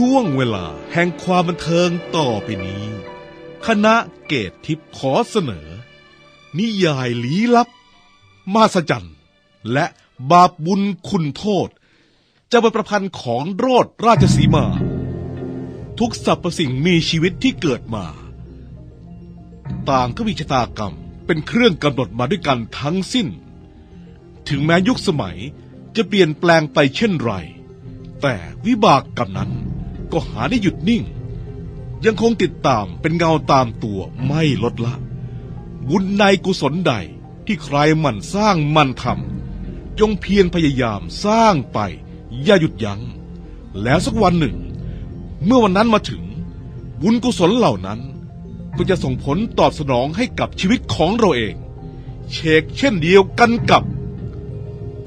ช่วงเวลาแห่งความบันเทิงต่อไปนี้ คณะเกตทิพย์ขอเสนอ นิยายลี้ลับ มาสจันและบาปบุญคุณโทษ จะเป็นประพันธ์ของโรดราชสีมา ทุกสรรพสิ่งมีชีวิตที่เกิดมา ต่างก็มีชะตากรรมเป็นเครื่องกำหนดมาด้วยกันทั้งสิ้น ถึงแม้ยุคสมัยจะเปลี่ยนแปลงไปเช่นไร แต่วิบากกรรมนั้น ก็หาได้หยุดนิ่ง ยังคงติดตามเป็นเงาตามตัวไม่ลดละ บุญในกุศลใดที่ใครมันสร้างมันทำจงเพียรพยายามสร้างไป อย่าหยุดยัง้ง แล้วสักวันหนึ่ง เมื่อวันนั้นมาถึง บุญกุศลเหล่านั้น ก็จะส่งผลตอบสนองให้กับชีวิตของเราเอง เชกเช่นเดียวกันกับ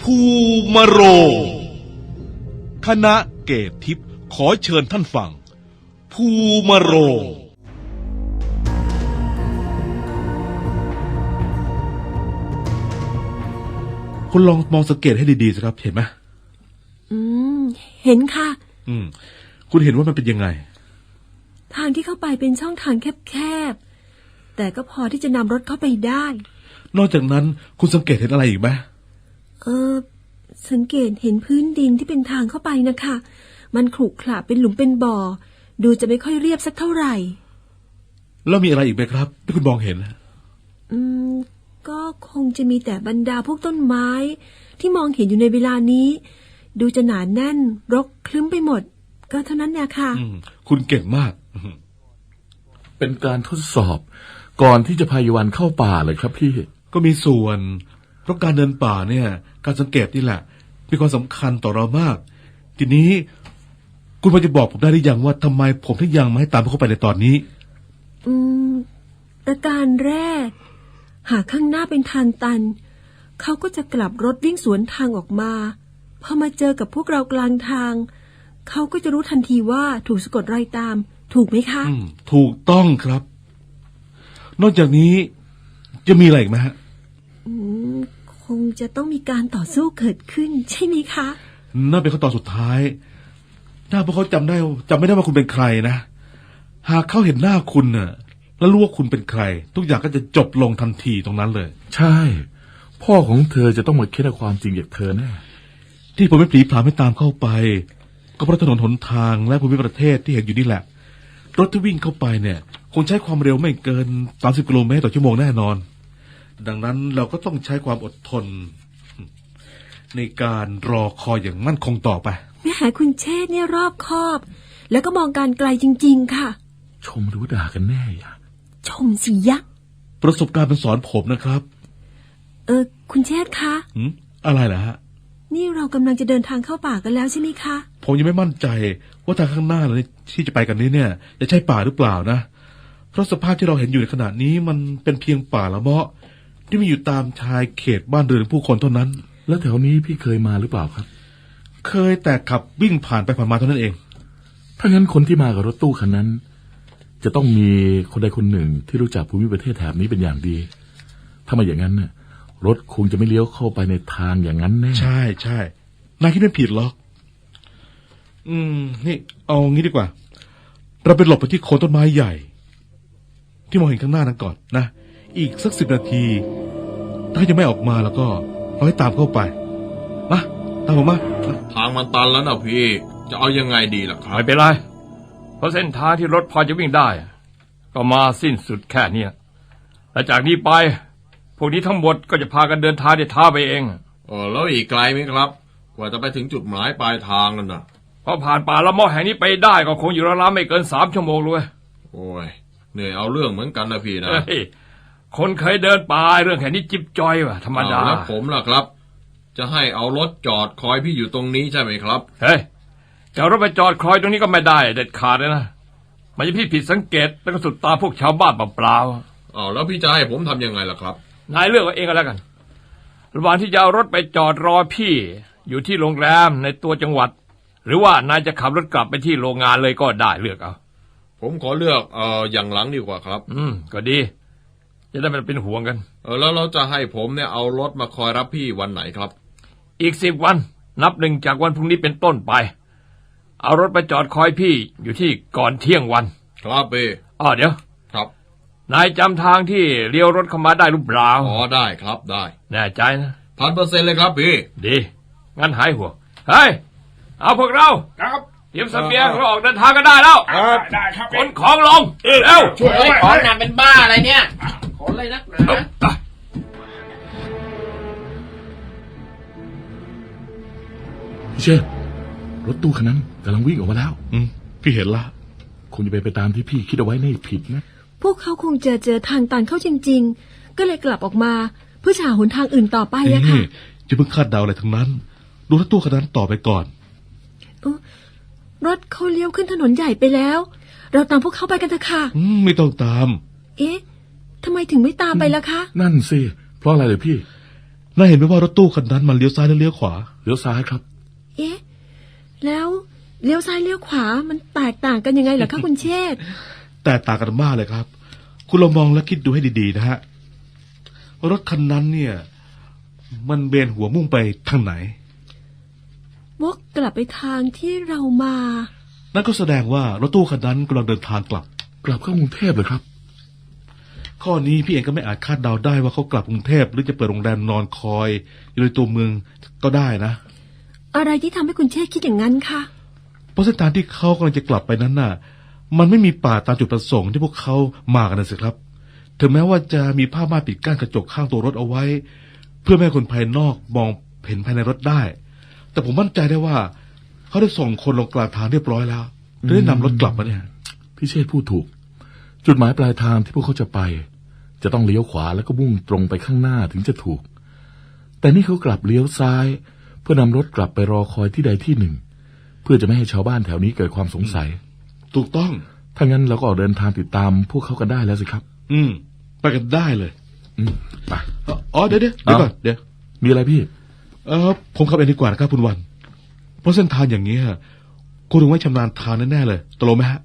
ภูมโร คณะเกตทิพย์ ขอเชิญท่านฟัง ภูมาโรง คุณลองมองสังเกตให้ดีๆสิครับ เห็นไหมอืม เห็นค่ะ อืม คุณเห็นว่ามันเป็นยังไง ทางที่เข้าไปเป็นช่องทางแคบๆ แต่ก็พอที่จะนำรถเข้าไปได้ นอกจากนั้นคุณสังเกตเห็นอะไรอีกไหมเออ สังเกตเห็นพื้นดินที่เป็นทางเข้าไปนะคะ มันขรุขระเป็นหลุมเป็นบ่อ ดูจะไม่ค่อยเรียบสักเท่าไหร่ แล้วมีอะไรอีกไหมครับที่คุณมองเห็นอืม ก็คงจะมีแต่บรรดาพวกต้นไม้ ที่มองเห็นอยู่ในเวลานี้ ดูจะหนาแน่น รกคลึ้มไปหมด ก็เท่านั้นแหละค่ะอืมคุณเก่งมาก เป็นการทดสอบ ก่อนที่จะพายวันเข้าป่าเลยครับพี่ ก็มีส่วนเพราะการเดินป่าเนี่ย การสังเกตนี่แหละ มีความสำคัญต่อเรามาก ทีนี้ คุณพอจะบอกผมได้หรือยังว่าทำไมผมถึงยังไม่ให้ตามเข้าไปในตอนนี้ อืมประการแรก หากข้างหน้าเป็นทางตัน เขาก็จะกลับรถวิ่งสวนทางออกมา พอมาเจอกับพวกเรากลางทาง เขาก็จะรู้ทันทีว่าถูกสะกดรอยตาม ถูกไหมคะ อืม ถูกต้องครับ นอกจากนี้จะมีอะไรอีกไหมฮะ อืม คงจะต้องมีการต่อสู้เกิดขึ้น ใช่ไหมคะ นั่นเป็นขั้นตอนสุดท้าย ถ้าพวกเขาจำได้จำไม่ได้ว่าคุณเป็นใครนะ หากเขาเห็นหน้าคุณน่ะ แล้วรู้ว่าคุณเป็นใคร ทุกอย่างก็จะจบลงทันทีตรงนั้นเลย ใช่ พ่อของเธอจะต้องมาคิดเอาความจริงจากเธอแน่ที่ผมไม่ปลีผลามไม่ตามเข้าไป ก็เพราะถนนหนทางและภูมิประเทศที่เห็นอยู่นี่แหละ รถที่วิ่งเข้าไปเนี่ย คงใช้ความเร็วไม่เกิน 30กิโลเมตรต่อชั่วโมงแน่นอน ดังนั้นเราก็ต้องใช้ความอดทน ในการรอคอยอย่างมั่นคงต่อไป แม่หาคุณเชษฐ์เนี่ยรอบคอบ แล้วก็มองการไกลจริง ๆ ค่ะ ชมหรือว่าด่ากันแน่อย่าชมสิยะ ประสบการณ์เป็นสอนผมนะครับ เออ คุณเชษฐ์คะหืมอะไรล่ะฮะ นี่เรากำลังจะเดินทางเข้าป่ากันแล้วใช่ไหมคะ ผมยังไม่มั่นใจว่าทางข้างหน้าเลยที่จะไปกันนี้เนี่ย จะใช่ป่าหรือเปล่านะ เพราะสภาพที่เราเห็นอยู่ในขณะนี้มันเป็นเพียงป่าละเมาะที่มีอยู่ตามชายเขตบ้านเรือนผู้คนเท่านั้น แล้วแถวนี้พี่เคยมาหรือเปล่าครับ เคยแต่ขับวิ่งผ่านไปผ่านมาเท่านั้นเอง ถ้างั้นคนที่มากับรถตู้คันนั้น จะต้องมีคนใดคนหนึ่งที่รู้จักภูมิประเทศแถบนี้เป็นอย่างดี ถ้าไมาอย่างนั้นน่ะรถคงจะไม่เลี้ยวเข้าไปในทางอย่างนั้นแน่ ใช่ใช่นายคิดไม่ผิดหรอก อืม นี่ เอางี้ดีกว่า เราไปหลบไปที่โคนต้นไม้ใหญ่ ที่มองเห็นข้างหน้านั้นก่อนนะ อีกสักสิบนาที ถ้ายังไม่ออกมาแล้วก็เราให้ตามเข้าไปมา ตามผมมาทางมันตันแล้วนะพี่ จะเอายังไงดีล่ะครับไม่เป็นไร เพราะเส้นทางที่รถพอจะวิ่งได้ ก็มาสิ้นสุดแค่เนี้ยและจากนี้ไปพวกนี้ทั้งหมดก็จะพากันเดินทางด้วยเท้าไปเองเออแล้วอีกไกลไหมครับ กว่าจะไปถึงจุดหมายปลายทางนั่นนะพอผ่านป่าละเมอแห่งนี้ไปได้ก็คงอยู่ราวๆไม่เกินสามชั่วโมงเลยโอ้ยเหนื่อยเอาเรื่องเหมือนกันนะพี่นะเฮ้ยคนเคยเดินป่าเรื่องแค่นี้จิบจอยว่ะธรรมดาเอาแล้วผมล่ะครับ จะให้เอารถจอดคอยพี่อยู่ตรงนี้ใช่ไหมครับ เฮ้ยจะเอารถไปจอดคอยตรงนี้ก็ไม่ได้ เด็ดขาดเลยนะ มันจะพี่ผิดสังเกตแล้วก็สุดตาพวกชาวบ้านเปล่าๆเอาแล้วพี่จะให้ผมทำยังไงล่ะครับ นายเลือกเอาเองก็แล้วกัน ระหว่างที่จะเอารถไปจอดรอพี่ อยู่ที่โรงแรมในตัวจังหวัด หรือว่านายจะขับรถกลับไปที่โรงงานเลยก็ได้เลือกเอา ผมขอเลือกเอออย่างหลังดีกว่าครับ อืม ก็ดี จะได้ไม่เป็นห่วงกัน เออแล้วเราจะให้ผมเนี่ยเอารถมาคอยรับพี่วันไหนครับ อีกสิบวัน นับหนึ่งจากวันพรุ่งนี้เป็นต้นไป เอารถไปจอดคอยพี่อยู่ที่ก่อนเที่ยงวัน ครับพี่อ๋อเดี๋ยว ครับ นายจำทางที่เลี้ยวรถเข้ามาได้หรือเปล่าอ๋อได้ครับได้ แน่ใจนะพันเปอร์เซ็นต์เลยครับพี่ ดี งั้นหายห่วงเฮ้ย เอาพวกเรา ครับเตรียมเสบียงเราออกเดินทางกันได้แล้ว ได้ครับขนของลงเร็วช่วยเฮ้ยด้วยของหนักเป็นบ้าอะไรเนี่ยขนเลยนักหนา พี่เชษฐ์รถตู้คันนั้นกำลังวิ่งออกมาแล้ว อืมพี่เห็นละคงจะไปนไปตามที่พี่คิดเอาไว้ไม่ผิดนะ พวกเขาคงเจอเจอทางตันเข้าจริง ๆ ก็เลยกลับออกมา เพื่อจะหาหนทางอื่นต่อไปอะนี่ค่ะจะเพิ่งคาดเดาอะไรทั้งนั้น ดูรถตู้คันนั้นต่อไปก่อนรถเขาเลี้ยวขึ้นถนนใหญ่ไปแล้ว เราตามพวกเขาไปกันเถอะค่ะ อืมไม่ต้องตามเอ๊ะทำไมถึงไม่ตามไปล่ะคะ นั่นสิ เพราะอะไรเลยพี่น่าเห็นไหมว่ารถตู้คันนั้นมันเลี้ยวซ้ายและเลี้ยวขวา เลี้ยวซ้ายครับ เอ๊ะ แล้วเลี้ยวซ้ายเลี้ยวขวามันแตกต่างกันยังไงเหรอคะคุณเชษฐ์แต่ต่างกันมากเลยครับ คุณลองมองและคิดดูให้ดีๆนะฮะรถคันนั้นเนี่ย มันเบนหัวมุ่งไปทางไหนวกกลับไปทางที่เรามา นั่นก็แสดงว่ารถตู้คันนั้นกำลังเดินทางกลับ กลับเข้ากรุงเทพเลยครับ ข้อนี้พี่เองก็ไม่อาจคาดเดาได้ว่าเขากลับกรุงเทพหรือจะเปิดโรงแรมนอนคอย อยู่ในตัวเมืองก็ได้นะ อะไรที่ทำให้คุณเชษฐ์คิดอย่างนั้นคะเพราะเส้นทางที่เขากำลังจะกลับไปนั้นน่ะ มันไม่มีป่าตามจุดประสงค์ที่พวกเขามากันนะสิครับ ถึงแม้ว่าจะมีผ้าม่านปิดกั้นกระจกข้างตัวรถเอาไว้ เพื่อไม่ให้คนภายนอกมองเห็นภายในรถได้ แต่ผมมั่นใจได้ว่า เขาได้ส่งคนลงกลางทางเรียบร้อยแล้วจะได้นำรถกลับมาเนี่ยพี่เชษฐ์พูดถูก จุดหมายปลายทางที่พวกเขาจะไป จะต้องเลี้ยวขวาแล้วก็มุ่งตรงไปข้างหน้าถึงจะถูก แต่นี่เขากลับเลี้ยวซ้ายเพื่อนำรถกลับไปรอคอยที่ใดที่หนึ่ง เพื่อจะไม่ให้ชาวบ้านแถวนี้เกิดความสงสัย ถูกต้อง ถ้างั้นเราก็ออกเดินทางติดตามพวกเขากันได้แล้วสิครับ อืม ไปกันได้เลยอืมไปอ๋อเดี๋ยวเดี๋ยวเดี๋ยวก่อนเดี๋ยวมีอะไรพี่ เออผมขับเองดีกว่านะครับคุณวัน เพราะเส้นทางอย่างนี้ยคุณถึงไม่ชำนาญทางแน่ๆเลยตกลงไหมฮะ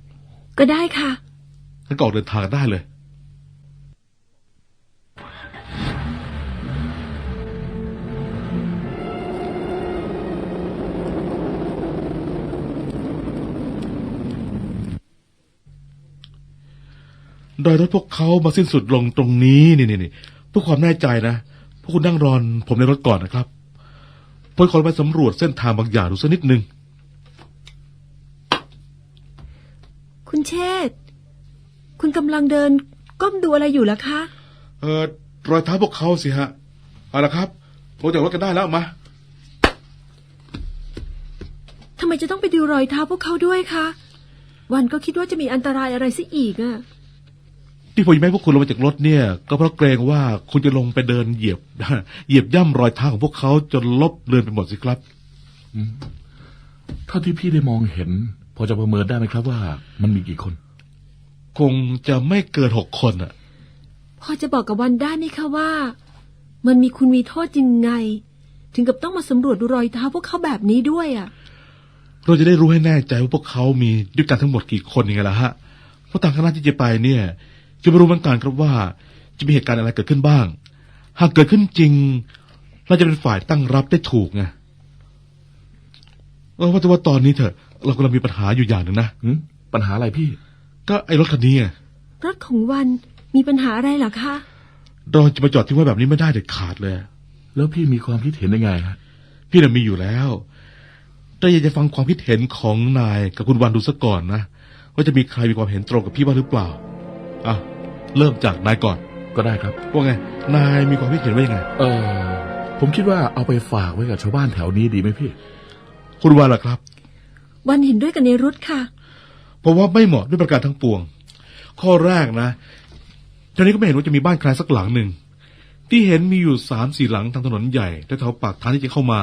ก็ได้ค่ะงั้นก็ออกเดินทางกันได้เลย โดยรถพวกเขามาสิ้นสุดลงตรงนี้นี่นี่นี่เพื่อความแน่ใจนะพวกคุณนั่งรอน ผมในรถก่อนนะครับผมขอไปสำรวจเส้นทางบางอย่างดูสักนิดนึง คุณเชษฐ์คุณกำลังเดินก้มดูอะไรอยู่ล่ะคะ เออรอยเท้าพวกเขาสิฮะ เอาละครับผมจากรถกันได้แล้วมาทำไมจะต้องไปดูรอยเท้าพวกเขาด้วยคะ วันก็คิดว่าจะมีอันตรายอะไรซะอีกอะ ที่ผมยังไม่ให้พวกคุณลงมาจากรถเนี่ย ก็เพราะเกรงว่าคุณจะลงไปเดินเหยียบ เหยียบย่ำรอยเท้าของพวกเขาจนลบเลือนไปหมดสิครับเท่าที่พี่ได้มองเห็น พอจะประเมินได้ไหมครับว่า มันมีกี่คน คงจะไม่เกินหกคนอะพอจะบอกกับวันได้ไหมคะว่า มันมีคุณมีโทษยังไง ถึงกับต้องมาสำรวจดูรอยเท้าพวกเขาแบบนี้ด้วยอะเราจะได้รู้ให้แน่ใจว่าพวกเขามีด้วยกันทั้งหมดกี่คนยังไงล่ะฮะเพราะทางคณะที่จะไปเนี่ย จะไม่รู้เหมือนกันครับว่า จะมีเหตุการณ์อะไรเกิดขึ้นบ้าง หากเกิดขึ้นจริง เราจะเป็นฝ่ายตั้งรับได้ถูกไงเออว่าแต่ว่าตอนนี้เถอะ เรากำลังมีปัญหาอยู่อย่างหนึ่งนะหืมปัญหาอะไรพี่ ก็ไอ้รถคันนี้ไงรถของวันมีปัญหาอะไรเหรอคะ เราจะมาจอดทิ้งไว้แบบนี้ไม่ได้เด็ดขาดเลย แล้วพี่มีความคิดเห็นยังไงฮะพี่น่ะมีอยู่แล้วแต่อยากจะฟังความคิดเห็นของนายกับคุณวันดูซะก่อนนะว่าจะมีใครมีความเห็นตรงกับพี่บ้างหรือเปล่าอะ เริ่มจากนายก่อนก็ได้ครับ ว่าไง นายมีความคิดเห็นว่ายังไง เออผมคิดว่าเอาไปฝากไว้กับชาวบ้านแถวนี้ดีไหมพี่ คุณวันล่ะครับ วันเห็นด้วยกับในรุธค่ะ เพราะว่าไม่เหมาะด้วยประการทั้งปวง ข้อแรกนะตอนนี้ก็ไม่เห็นว่าจะมีบ้านใครสักหลังหนึ่ง ที่เห็นมีอยู่สามสี่หลังทางถนนใหญ่แถวๆปากทางที่จะเข้ามา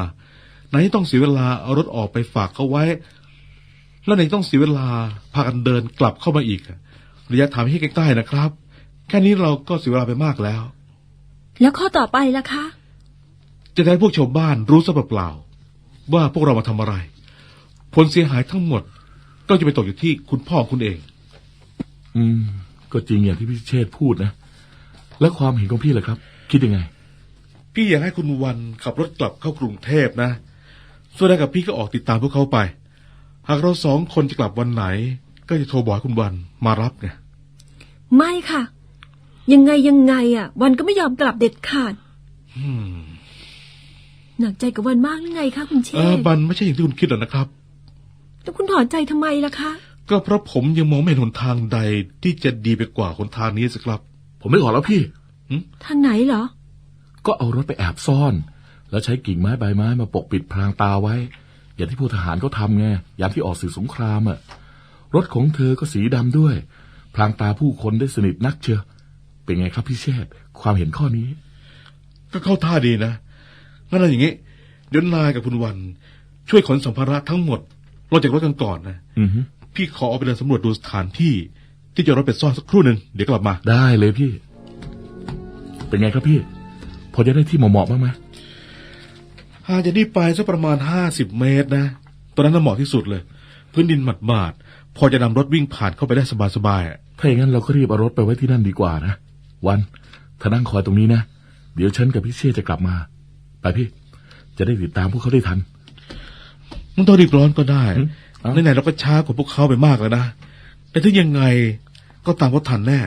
ไหนต้องเสียเวลาเอารถออกไปฝากเขาไว้ แล้วไหนต้องเสียเวลาพากันเดินกลับเข้ามาอีกระยะทางให้ใกล้ๆนะครับ แค่นี้เราก็เสียเวลาไปมากแล้ว แล้วข้อต่อไปล่ะคะ จะได้พวกชาวบ้านรู้ซะเปล่าๆว่าพวกเรามาทำอะไร ผลเสียหายทั้งหมด ก็จะไปตกอยู่ที่คุณพ่อคุณเอง อืม ก็จริงอย่างที่พี่เชษฐ์พูดนะ แล้วความเห็นของพี่ล่ะครับ คิดยังไง พี่อยากให้คุณวันขับรถกลับเข้ากรุงเทพนะ ส่วนนายกับพี่ก็ออกติดตามพวกเขาไป หากเราสองคนจะกลับวันไหน ก็จะโทรบอกให้คุณวันมารับไง ไม่ค่ะ ยังไงยังไงอะ วันก็ไม่ยอมกลับเด็ดขาดอืมหนักใจกับวันมากหรือไงคะคุณเชเออษฐ์บันไม่ใช่อย่างที่คุณคิดหรอกนะครับ แล้วคุณถอนใจทำไมล่ะคะ ก็เพราะผมยังมองไม่เห็นหนทางใดที่จะดีไปกว่าหนทางนี้สิครับ ผมไม่ขอแล้วพี่ทางไหนเหรอ ก็เอารถไปแอบซ่อน แล้วใช้กิ่งไม้ใบไม้มาปกปิดพรางตาไว้ อย่างที่พวกทหารเขาทำไงยามที่ออกสื่อสงครามอะรถของเธอก็สีดำด้วย พรางตาผู้คนได้สนิทนักเชียว เป็นไงครับพี่เชษฐ์ความเห็นข้อนี้ ก็เข้าท่าดีนะงั้นเอาอย่างนี้ เดี๋ยวนายกับคุณวัน ช่วยขนสัมภาระทั้งหมดลงจากรถกันก่อนนะอือฮึพี่ขอเอาไปเดินสำรวจดูสถานที่ ที่จะเอารถไปซ่อนสักครู่หนึ่งเดี๋ยวกลับมาได้เลยพี่ เป็นไงครับพี่ พอจะได้ที่เหมาะๆบ้างไหมห่างจากนี่ไปสักประมาณห้าสิบเมตรนะตอนนั้นน่ะเหมาะที่สุดเลย พื้นดินหมาดๆพอจะนำรถวิ่งผ่านเข้าไปได้สบายๆอะถ้าอย่างนั้นเราก็รีบเอารถไปไว้ที่นั่นดีกว่านะ วันถ้านั่งคอยตรงนี้นะ เดี๋ยวฉันกับพี่เชษฐ์จะกลับมา ไปพี่ จะได้ติดตามพวกเขาได้ทันมันต้องรีบร้อนก็ได้อืมเอ้าไหนๆเราก็ช้ากว่าพวกเขาไปมากแล้วนะแต่ถึงยังไงก็ตามเขาทันแน่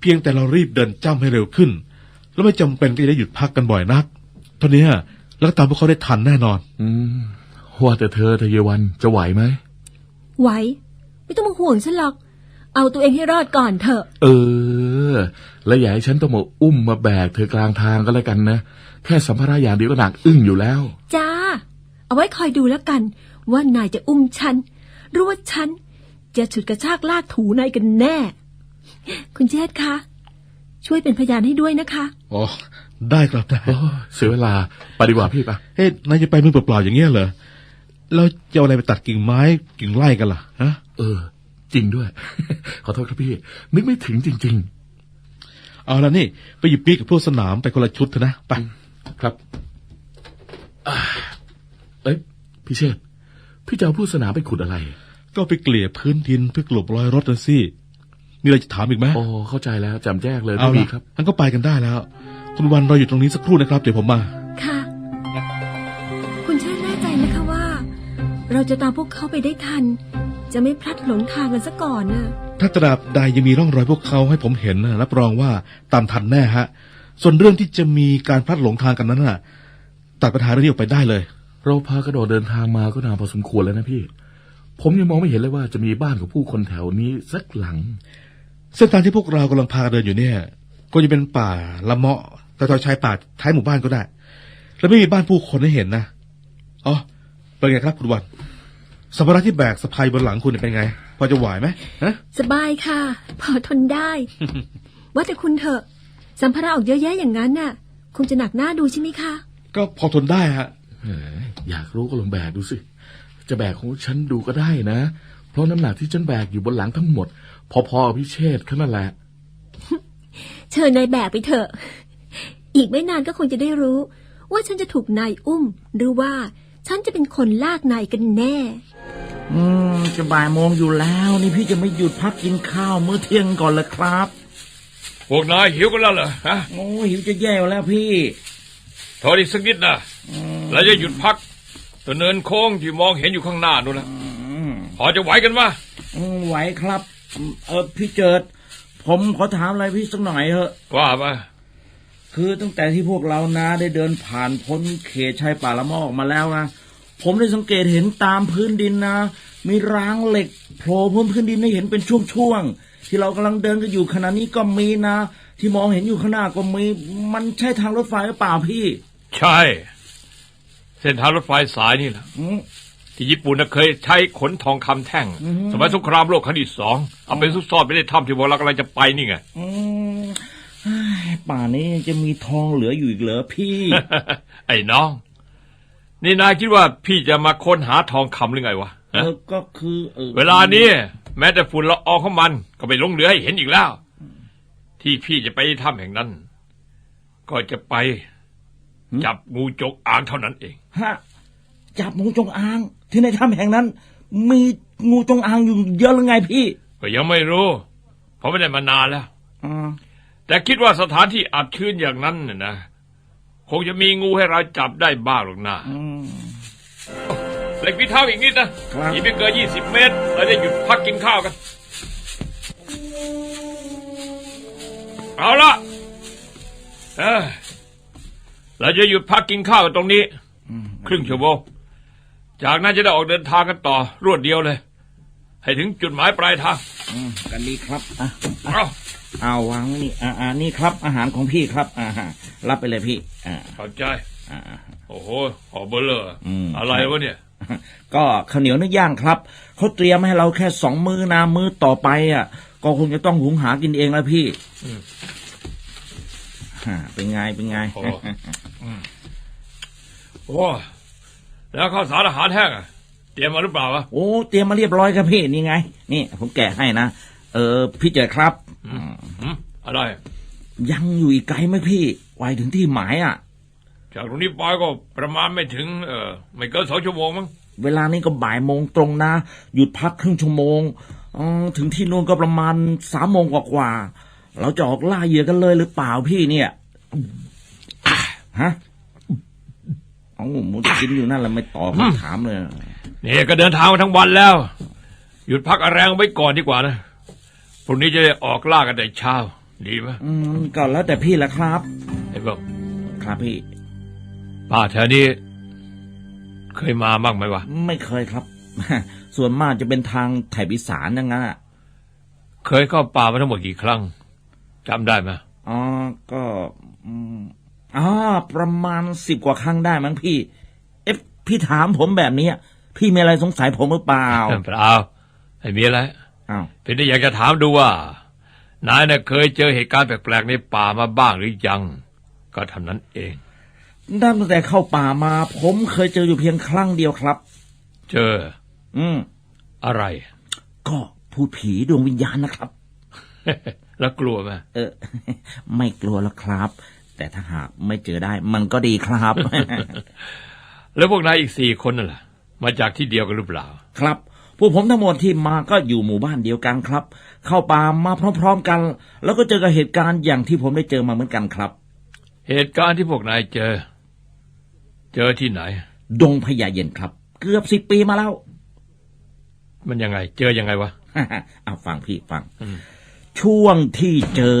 เพียงแต่เรารีบเดินจ้ำให้เร็วขึ้น แล้วไม่จำเป็นที่จะได้หยุดพักกันบ่อยนักเท่านี้แล้วก็ตามพวกเขาได้ทันแน่นอน อืมว่าแต่เธอเธอเยวันจะไหวไหมไหว ไม่ต้องมาห่วงฉันหรอก เอาตัวเองให้รอดก่อนเถอะ เออ แล้วอย่าให้ฉันต้องมาอุ้มมาแบกเธอกลางทางก็แล้วกันนะ แค่สัมภาระอย่างเดียวก็หนักอึ้งอยู่แล้ว จ้า เอาไว้คอยดูแล้วกัน ว่านายจะอุ้มฉันหรือว่าฉัน จะฉุดกระชากลากถูนายกันแน่ คุณเชษฐ์คะ ช่วยเป็นพยานให้ด้วยนะคะ อ๋อ ได้ครับได้โอ้เสียเวลาไปดีกว่าพี่ปะเฮ้ยนายจะไปมือเปล่าๆอย่างเงี้ยเหรอ เราจะเอาอะไรไปตัดกิ่งไม้กิ่งไร่กันล่ะฮะ เออ จริงด้วย ขอโทษครับพี่ นึกไม่ถึงจริงเอาละนี่ ไปหยิบปีกกับพวกสนามไปคนละชุดเถอะนะ ไปๆครับอ่าเอ้ยพี่เชษฐ์พี่จะเอาผู้สนามไปขุดอะไร ก็ไปเกลี่ยพื้นดินเพื่อกลบรอยรถนะสิมีอะไรจะถามอีกไหมโอ้เข้าใจแล้วจำแจ้งเลยเอาพี่ละครับงั้นก็ไปกันได้แล้ว คุณวันรออยู่ตรงนี้สักครู่นะครับ เดี๋ยวผมมา ค่ะ คุณเชษฐ์แน่ใจนะคะว่า เราจะตามพวกเขาไปได้ทัน จะไม่พลัดหลงทางกันซะก่อนน่ะถ้าตราบใดยังมีร่องรอยพวกเขาให้ผมเห็นนะรับรองว่าตามทันแน่ฮะ ส่วนเรื่องที่จะมีการพลัดหลงทางกันนั้นน่ะ ตัดปัญหาเรื่องนี้ออกไปได้เลย เราพากระโดดเดินทางมาก็นานพอสมควรแล้วนะพี่ ผมยังมองไม่เห็นเลยว่าจะมีบ้านของผู้คนแถวนี้สักหลัง เส้นทางที่พวกเรากำลังพาเดินอยู่เนี่ย ก็จะเป็นป่าละเมาะแต่ตอนชายป่าท้ายหมู่บ้านก็ได้ แล้วไม่มีบ้านผู้คนให้เห็นนะอ๋อเป็นไงครับคุณวัน สัมภาระที่แบกสะพายบนหลังคุณเนี่ยเป็นไง พอจะไหวไหมฮะ สบายค่ะ พอทนได้ ว่าแต่คุณเถอะ สัมภาระออกเยอะแยะอย่างนั้นน่ะ คงจะหนักหน้าดูใช่ไหมคะก็พอทนได้ฮะแหมอยากรู้ก็ลองแบกดูสิ จะแบกของฉันดูก็ได้นะ เพราะน้ำหนักที่ฉันแบกอยู่บนหลังทั้งหมด พอๆกับพี่เชษฐ์แค่นั้นแหละ เชิญนายแบกไปเถอะ อีกไม่นานก็คงจะได้รู้ ว่าฉันจะถูกนายอุ้ม หรือว่า ฉันจะเป็นคนลากนายกันแน่ อืมจะบ่ายโมงอยู่แล้ว นี่พี่จะไม่หยุดพักกินข้าวมื้อเที่ยงก่อนเลยครับ พวกนายหิวกันแล้วเหรอฮะโอ้หิวจะแย่อยู่แล้วพี่ทออีกสักนิดนะแล้วจะหยุดพักตัวเนินโค้งที่มองเห็นอยู่ข้างหน้านู่นนะพอจะไหวกันวะอืมไหวครับ เออพี่เจิด ผมขอถามอะไรพี่สักหน่อยเถอะว่ามา คือตั้งแต่ที่พวกเรานะได้เดินผ่านพ้นเขตชายป่าละมอออกมาแล้วนะผมได้สังเกตเห็นตามพื้นดินนะ มีรางเหล็กโผล่พ้นพื้นดินให้เห็นเป็นช่วงๆที่เรากำลังเดินกันอยู่ขณะนี้ก็มีนะ ที่มองเห็นอยู่ข้างหน้าก็มีมันใช่ทางรถไฟหรือเปล่าพี่ ใช่ เส้นทางรถไฟสายนี่แหละอืมที่ญี่ปุ่นน่ะเคยใช้ขนทองคำแท่งอือฮึสมัยสงครามโลกครั้งที่สองเอาไปซุกซ่อนไปในถ้ำที่พวกเรากำลังจะไปนี่ไงอืมเฮ้ย ป่านนี้ยังจะมีทองเหลืออยู่อีกเหรอพี่ ไอ้น้อง นี่นายคิดว่าพี่จะมาค้นหาทองคำหรือไงวะเอฮะอก็คือออเวลานี้แม้แต่ฝุ่นละอองของมัน ก็ไม่ลงเหลือให้เห็นอีกแล้ว ที่พี่จะไปถ้ำแห่งนั้น ก็จะไป จับงูจกอางเท่านั้นเองฮะจับงูจงอาง ที่ในถ้ำแห่งนั้น มีงูจงอางอยู่เยอะหรือไงพี่ ก็ยังไม่รู้ เพราะไม่ได้มานานแล้วอ่า แต่คิดว่าสถานที่อับชื้นอย่างนั้นน่ะนะ คงจะมีงูให้เราจับได้บ้างหรอกนะอืมเหล็กพี่เท้าอีกนิดนะครับอีกไม่เกินยี่สิบเมตรเราจะหยุดพักกินข้าวกัน เอาละเอ้ยเราจะหยุดพักกินข้าวกันตรงนี้ ครึ่งชั่วโมงจากนั้นจะได้ออกเดินทางกันต่อ รวดเดียวเลย ให้ถึงจุดหมายปลายทางอืมกันดีครับอะเอา เอาวางไว้นี่อ่าอ่านี่ครับ อาหารของพี่ครับอ่าฮะรับไปเลยพี่อ่าเข้าใจอ่าอ่า โอ้โหหอเบลเลอร์อืม อะไรวะเนี่ย ก็ข้าวเหนียวนึ่งย่างครับเขาเตรียมให้เราแค่สองมือนะมือต่อไปอะ ก็คงจะต้องหุงหากินเองแล้วพี่อืมฮะเป็นไงเป็นไง โอ้ โอ้ แล้วข้าวสารอาหารแห้งอะ เตรียมมาหรือเปล่าวะโอ้เตรียมมาเรียบร้อยครับพี่นี่ไง นี่ ผมแกะให้นะเออพี่เจอครับอืมหืมอะไร ยังอยู่อีกไกลไหมพี่ไวถึงที่หมายอะ จากตรงนี้ไปก็ประมาณไม่ถึง เออไม่เกินสองชั่วโมงมั้งเวลานี้ก็บ่ายโมงตรงนะ หยุดพักครึ่งชั่วโมงออถึงที่นู่นก็ประมาณสามโมงกว่าๆเราจะออกล่าเหยื่อกันเลยหรือเปล่าพี่เนี่ยอะฮะเอ้าหมูกินอยู่นั่นแหละไม่ตอบไม่ถามเลย นี่ก็เดินทางมาทั้งวันแล้ว หยุดพักเอาแรงไว้ก่อนดีกว่านะพรุ่งนี้จะได้ออกล่ากันแต่เช้า ดีไหมอืมก็แล้วแต่พี่ละครับ ไอ้เบิ้มครับพี่ป้าแถวนี้ เคยมาบ้างไหมวะไม่เคยครับ ส่วนมากจะเป็นทางไถบิสารนั่นนะเคยเข้าป่ามาทั้งหมดกี่ครั้งจำได้ไหมอ๋อก็อืมอ๋อประมาณสิบกว่าครั้งได้มั้งพี่ เอ๊ะพี่ถามผมแบบนี้ พี่มีอะไรสงสัยผมหรือเปล่าเปล่าไม่มีอะไรอ้าวเป็นได้อยากจะถามดูว่านายน่ะเคยเจอเหตุการณ์แปลกๆในป่ามาบ้างหรือยัง ก็เท่านั้นเองตั้งแต่เข้าป่ามา ผมเคยเจออยู่เพียงครั้งเดียวครับ เจอ อืมอะไร ก็พูดผีดวงวิญญาณนะครับ แล้วกลัวไหมเออ ไม่กลัวแล้วครับ แต่ถ้าหากไม่เจอได้ มันก็ดีครับ แล้วพวกนายอีกสี่คนนั่นแหละ มาจากที่เดียวกันหรือเปล่า ครับพวกผมทั้งหมดที่มาก็อยู่หมู่บ้านเดียวกันครับ เข้าป่ามาพร้อมๆกัน แล้วก็เจอกับเหตุการณ์อย่างที่ผมได้เจอมาเหมือนกันครับ เหตุการณ์ที่พวกนายเจอ เจอที่ไหน ดงพญาเย็นครับ เกือบสิบปีมาแล้ว มันยังไง เจอยังไงวะ เอาฟังพี่ฟังอืมช่วงที่เจอ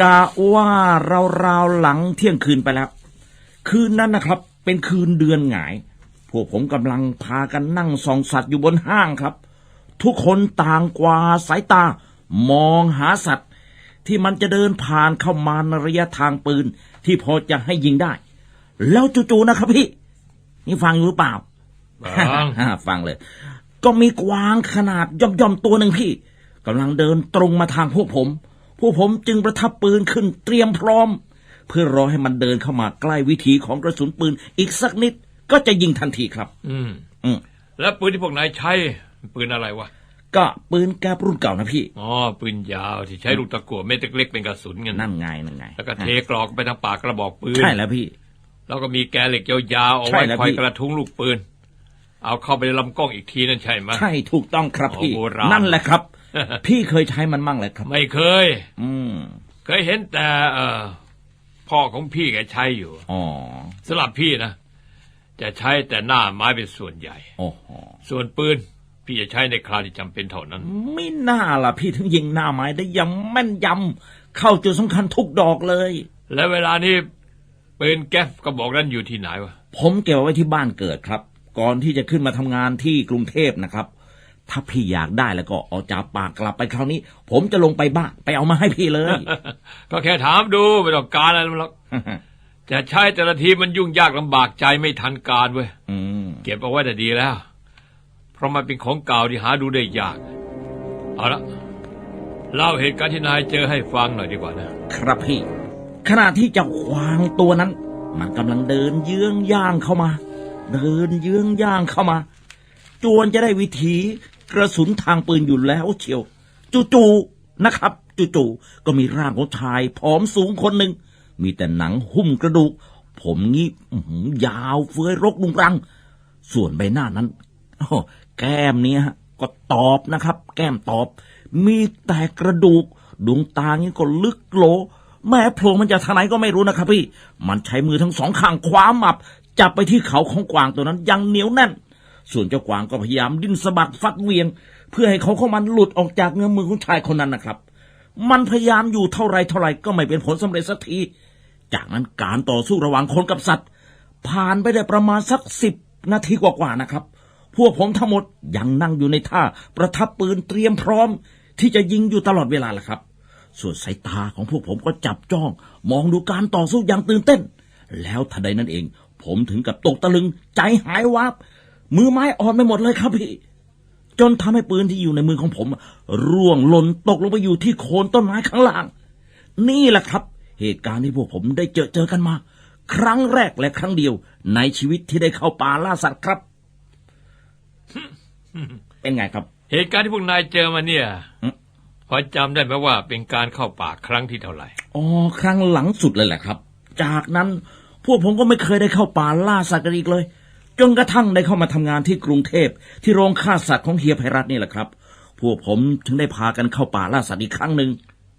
กะว่าเราวๆหลังเที่ยงคืนไปแล้ว คืนนั้นนะครับ เป็นคืนเดือนหงาย พวกผมกำลังพากันนั่งส่องสัตว์อยู่บนห้างครับ ทุกคนต่างกว่าสายตา มองหาสัตว์ ที่มันจะเดินผ่านเข้ามาในระยะทางปืน ที่พอจะให้ยิงได้ แล้วจู่ๆนะครับพี่ นี่ฟังอยู่หรือเปล่าฟังอ่าฟังเลย ก็มีกวางขนาดย่อมๆตัวหนึ่งพี่กำลังเดินตรงมาทางพวกผม พวกผมจึงประทับปืนขึ้นเตรียมพร้อม เพื่อรอให้มันเดินเข้ามาใกล้วิถีของกระสุนปืนอีกสักนิด ก็จะยิงทันทีครับ อืม อืมแล้วปืนที่พวกนายใช้ปืนอะไรวะ ก็ปืนแก๊ปรุ่นเก่านะพี่ อ๋อปืนยาวที่ใช้ลูกตะกั่วเม็ดเล็กๆเป็นกระสุนเงินนั่นไงนั่นไง แล้วก็เทกรอกไปทางปากกระบอกปืน ใช่แล้วพี่ แล้วก็มีแกนเหล็กยาวๆเอาใช่ไว้แล้วคอยพี่กระทุ้งลูกปืน เอาเข้าไปในลำกล้องอีกทีนั่นใช่ไหมใช่ถูกต้องครับพี่โอ้โบราณนั่นแหละครับ พี่เคยใช้มันมั่งเลยครับ ไม่เคย อืมเคยเห็นแต่ เออพ่อของพี่แกใช้อยู่ อ๋อสำหรับพี่นะ จะใช้แต่หน้าไม้เป็นส่วนใหญ่ โอ้โหส่วนปืน พี่จะใช้ในคราวที่จำเป็นเท่านั้น ไม่น่าล่ะพี่ถึงยิงหน้าไม้ได้อยังแม่นยำเข้าจุดสำคัญทุกดอกเลย และเวลานี้ปืนแก๊ปกระบอกนั้นอยู่ที่ไหนวะ ผมเก็บเอาไว้ที่บ้านเกิดครับ ก่อนที่จะขึ้นมาทำงานที่กรุงเทพนะครับ ถ้าพี่อยากได้แล้วก็เอาจากปากกลับไปคราวนี้ ผมจะลงไปบ้านไปเอามาให้พี่เลย ก็แค่ถามดูไม่ต้องการอะไรหรอก จะใช้แต่ละทีมันยุ่งยากลำบากใจไม่ทันการเว้ยอืมเก็บเอาไว้แต่ดีแล้ว เพราะมันเป็นของเก่าที่หาดูได้ยาก เอาละเล่าเหตุการณ์ที่นายเจอให้ฟังหน่อยดีกว่านะ ครับพี่ ขณะที่เจ้าควางตัวนั้น มันกำลังเดินเยื้องย่างเข้ามา เดินเยื้องย่างเข้ามา จวนจะได้วิถีกระสุนทางปืนอยู่แล้วเชียว จู่ๆนะครับ จู่ๆก็มีร่างของชายผอมสูงคนหนึ่ง มีแต่หนังหุ้มกระดูก ผมงี้ยาวเฟื้อยรกรุงรัง ส่วนใบหน้านั้นแก้มนี้ยก็ตอบนะครับ แก้มตอบ มีแต่กระดูก ดวงตางี้ก็ลึกโหลแม่โผล่มันจะทางไหนก็ไม่รู้นะครับพี่ มันใช้มือทั้งสองข้างคว้ามับ จับไปที่เขาของกวางตัวนั้นยังเหนียวแน่น ส่วนเจ้ากวางก็พยายามดิ้นสะบัดฟัดเวียง เพื่อให้เขาเข้ามันหลุดออกจากเงื้อมือของชายคนนั้นนะครับ มันพยายามอยู่เท่าไรเท่าไรก็ไม่เป็นผลสำเร็จสักที จากนั้นการต่อสู้ระหว่างคนกับสัตว์ ผ่านไปได้ประมาณสักสิบนาทีกว่าๆนะครับ พวกผมทั้งหมดยังนั่งอยู่ในท่าประทับปืนเตรียมพร้อม ที่จะยิงอยู่ตลอดเวลาแหละครับ ส่วนสายตาของพวกผมก็จับจ้อง มองดูการต่อสู้อย่างตื่นเต้น แล้วทันใดนั้นเอง ผมถึงกับตกตะลึงใจหายวาบมือไม้อ่อนไปหมดเลยครับพี่จนทำให้ปืนที่อยู่ในมือของผม ร่วงหล่นตกลงไปอยู่ที่โคนต้นไม้ข้างล่าง นี่แหละครับ เหตุการณ์ที่พวกผมได้เจอเจอกันมา ครั้งแรกและครั้งเดียว ในชีวิตที่ได้เข้าป่าล่าสัตว์ครับ เป็นไงครับ เหตุการณ์ที่พวกนายเจอมาเนี่ยอืมพอจำได้ไหมว่าเป็นการเข้าป่าครั้งที่เท่าไหร่อ๋อครั้งหลังสุดเลยแหละครับ จากนั้นพวกผมก็ไม่เคยได้เข้าป่าล่าสัตว์กันอีกเลยจนกระทั่งได้เข้ามาทำงานที่กรุงเทพที่โรงฆ่าสัตว์ของเฮียไพรัตน์นี่แหละครับ พวกผมถึงได้พากันเข้าป่าล่าสัตว์อีกครั้งหนึ่ง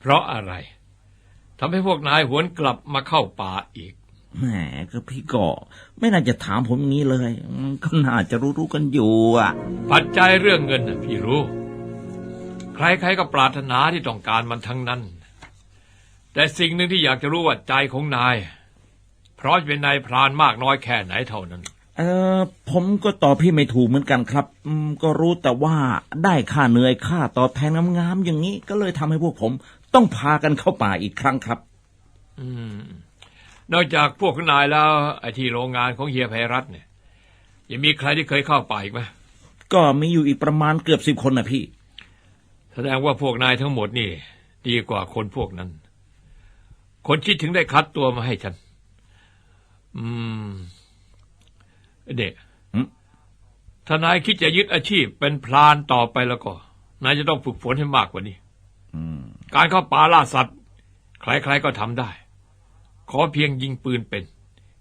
เพราะอะไร ทำให้พวกนายหวนกลับมาเข้าป่าอีก แหมก็พี่ก็ไม่น่าจะถามผมอย่างนี้เลยอืมก็น่าจะรู้ๆกันอยู่อะ ปัจจัยเรื่องเงินน่ะพี่รู้ ใครๆก็ปรารถนาที่ต้องการมันทั้งนั้น แต่สิ่งหนึ่งที่อยากจะรู้ว่าใจของนาย เพราะเป็นนายพรานมากน้อยแค่ไหนเท่านั้นเออผมก็ตอบพี่ไม่ถูกเหมือนกันครับอืมก็รู้แต่ว่าได้ค่าเหนื่อยค่าตอบแทนงามๆอย่างนี้ ก็เลยทำให้พวกผมต้องพากันเข้าป่าอีกครั้งครับ อืม นอกจากพวกนายแล้วไอ้ที่โรงงานของเฮียไพรัตน์เนี่ยยังมีใครที่เคยเข้าป่าอีกไหมก็มีอยู่อีกประมาณเกือบสิบคนนะพี่ แสดงว่าพวกนายทั้งหมดนี่ ดีกว่าคนพวกนั้น คนคิดถึงได้คัดตัวมาให้ฉัน อืม เด็กหืมถ้านายคิดจะยึดอาชีพเป็นพรานต่อไปแล้วก็ นายจะต้องฝึกฝนให้มากกว่านี้อืม การเข้าป่าล่าสัตว์ ใครๆก็ทำได้ ขอเพียงยิงปืนเป็น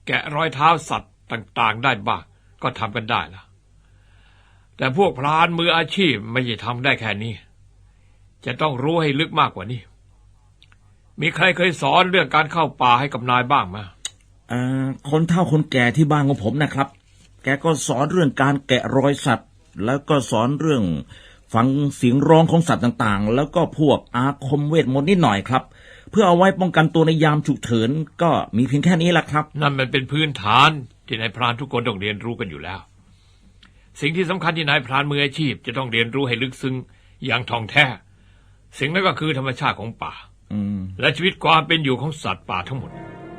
แกะรอยเท้าสัตว์ต่างๆ ได้บ้างก็ทำกันได้ละแต่พวกพรานมืออาชีพไม่ใช่ทำได้แค่นี้ จะต้องรู้ให้ลึกมากกว่านี้ มีใครเคยสอนเรื่องการเข้าป่าให้กับนายบ้างไหมเอ่อคนเฒ่าคนแก่ที่บ้านของผมนะครับ แกก็สอนเรื่องการแกะรอยสัตว์ แล้วก็สอนเรื่อง ฟังเสียงร้องของสัตว์ต่างๆ แล้วก็พวกอาคมเวทมนต์นิดหน่อยครับ เพื่อเอาไว้ป้องกันตัวในยามฉุกเฉินก็มีเพียงแค่นี้แหละครับ นั่นมันเป็นพื้นฐานที่นายพรานทุกคนต้องเรียนรู้กันอยู่แล้ว สิ่งที่สำคัญที่นายพรานมืออาชีพ จะต้องเรียนรู้ให้ลึกซึ้งอย่างท่องแท้ สิ่งนั้นก็คือธรรมชาติของป่าอืมและชีวิตความเป็นอยู่ของสัตว์ป่าทั้งหมด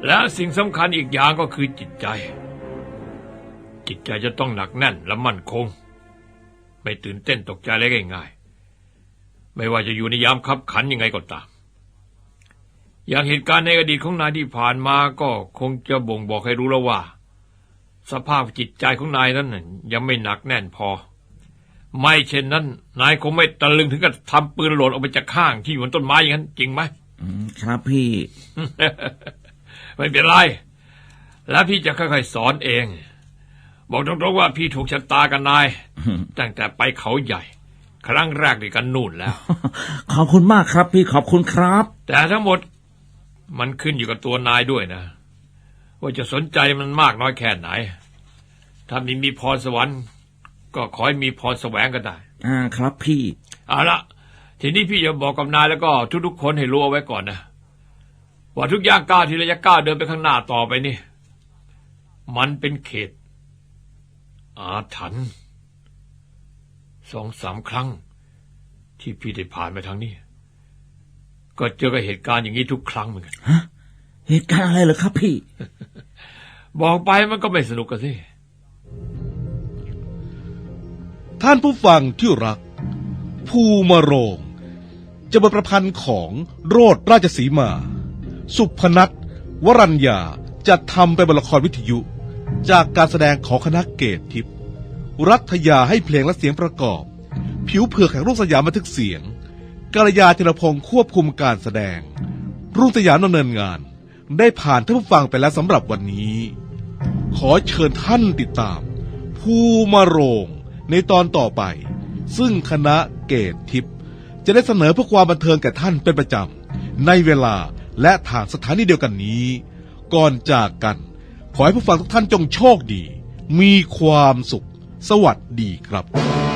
และสิ่งสำคัญอีกอย่างก็คือจิตใจ จิตใจจะต้องหนักแน่นและมั่นคง ไม่ตื่นเต้นตกใจอะไรง่ายๆ ไม่ว่าจะอยู่ในยามคับขันยังไงก็ตาม อย่างเหตุการณ์ในอดีตของนายที่ผ่านมาก็คงจะบ่งบอกให้รู้แล้วว่า สภาพจิตใจของนายนั้นน่ะยังไม่หนักแน่นพอ ไม่เช่นนั้น นายคงไม่ตะลึงถึงกับทำปืนหล่นออกไปจากข้างที่อยู่บนต้นไม้อย่างนั้น จริงไหมอืมครับพี่ ไม่เป็นไร แล้วพี่จะค่อยๆสอนเอง บอกตรงๆว่าพี่ถูกชะตากับนาย ตั้งแต่ไปเขาใหญ่ ครั้งแรกด้วยกันนู่นแล้ว ขอบคุณมากครับ พี่ขอบคุณครับ แต่ทั้งหมดมันขึ้นอยู่กับตัวนายด้วยนะ ว่าจะสนใจมันมากน้อยแค่ไหน ถ้ามีมีพรสวรรค์ก็ขอให้มีพรแสวงก็ได้ อ่าครับพี่ เอาละทีนี้พี่จะบอกกับนายแล้วก็ทุกๆคนให้รู้เอาไว้ก่อนนะว่าทุกอย่างก้าวที่เราจะก้าวเดินไปข้างหน้าต่อไปนี่ มันเป็นเขต อาถรรพ์สองสามครั้ง ที่พี่ได้ผ่านมาทางนี้ ก็เจอกับเหตุการณ์อย่างนี้ทุกครั้งเหมือนกันเหตุการณ์อะไรเหรอครับพี่ บอกไปมันก็ไม่สนุกกันสิท่านผู้ฟังที่รัก ภูมาโรง จะบทประพันธ์ของโรดราชสีมา สุพนัทวรัญญาจะทำเป็นบทละครวิทยุ จากการแสดงของคณะเกตทิพย์รัฐยาให้เพลงและเสียงประกอบ ผิวเผือกแห่งรุ่งสยามบันทึกเสียงกัลยาธีรพงศ์ควบคุมการแสดง รุ่งสยามดำเนินงาน ได้ผ่านท่านผู้ฟังไปแล้วสำหรับวันนี้ ขอเชิญท่านติดตาม ภูมาโรงในตอนต่อไป ซึ่งคณะเกตทิพย์จะได้เสนอเพื่อความบันเทิงแก่ท่านเป็นประจำ ในเวลาและทางสถานีเดียวกันนี้ ก่อนจากกัน ขอให้ผู้ฟังทุกท่านจงโชคดี มีความสุข สวัสดีครับ